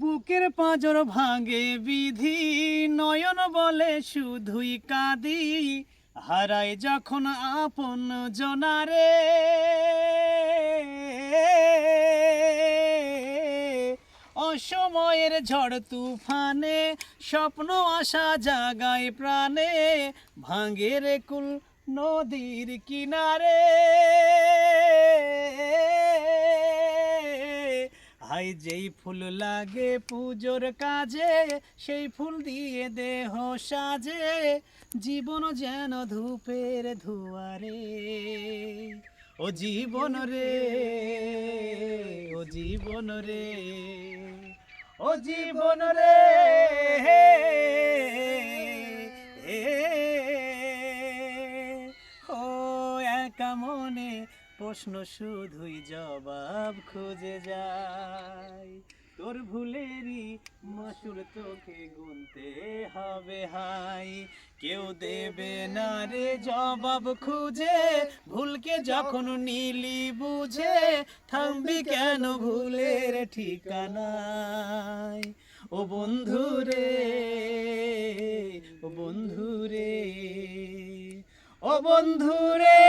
বুকের পাঁজর ভাঙে বিধি, নয়ন বলে শুধুই কাঁদি হারাই যখন আপন জনারে। অসময়ের ঝড় তুফানে, স্বপ্ন আসা জাগায় প্রাণে, ভাঙে রে কুল নদীর কিনারে। হাই যেই ফুল লাগে পুজোর কাজে সেই ফুল দিয়ে দেহ সাজে জীবন যেন ধূপের ধুয়ারে ও জীবন রে ও জীবন রে ও জীবন রে ও একা মনে প্রশ্ন শুধুই জবাব খুঁজে যায় তোর ভুলেরই মসুর তোকে গুনতে হবে হাই। কেউ দেবে না রে জবাব খুঁজে, ভুলকে যখন নীলি বুঝে, থামবি কেন ভুলের ঠিকানায়? ও বন্ধু রে, ও বন্ধু রে, ও বন্ধু রে।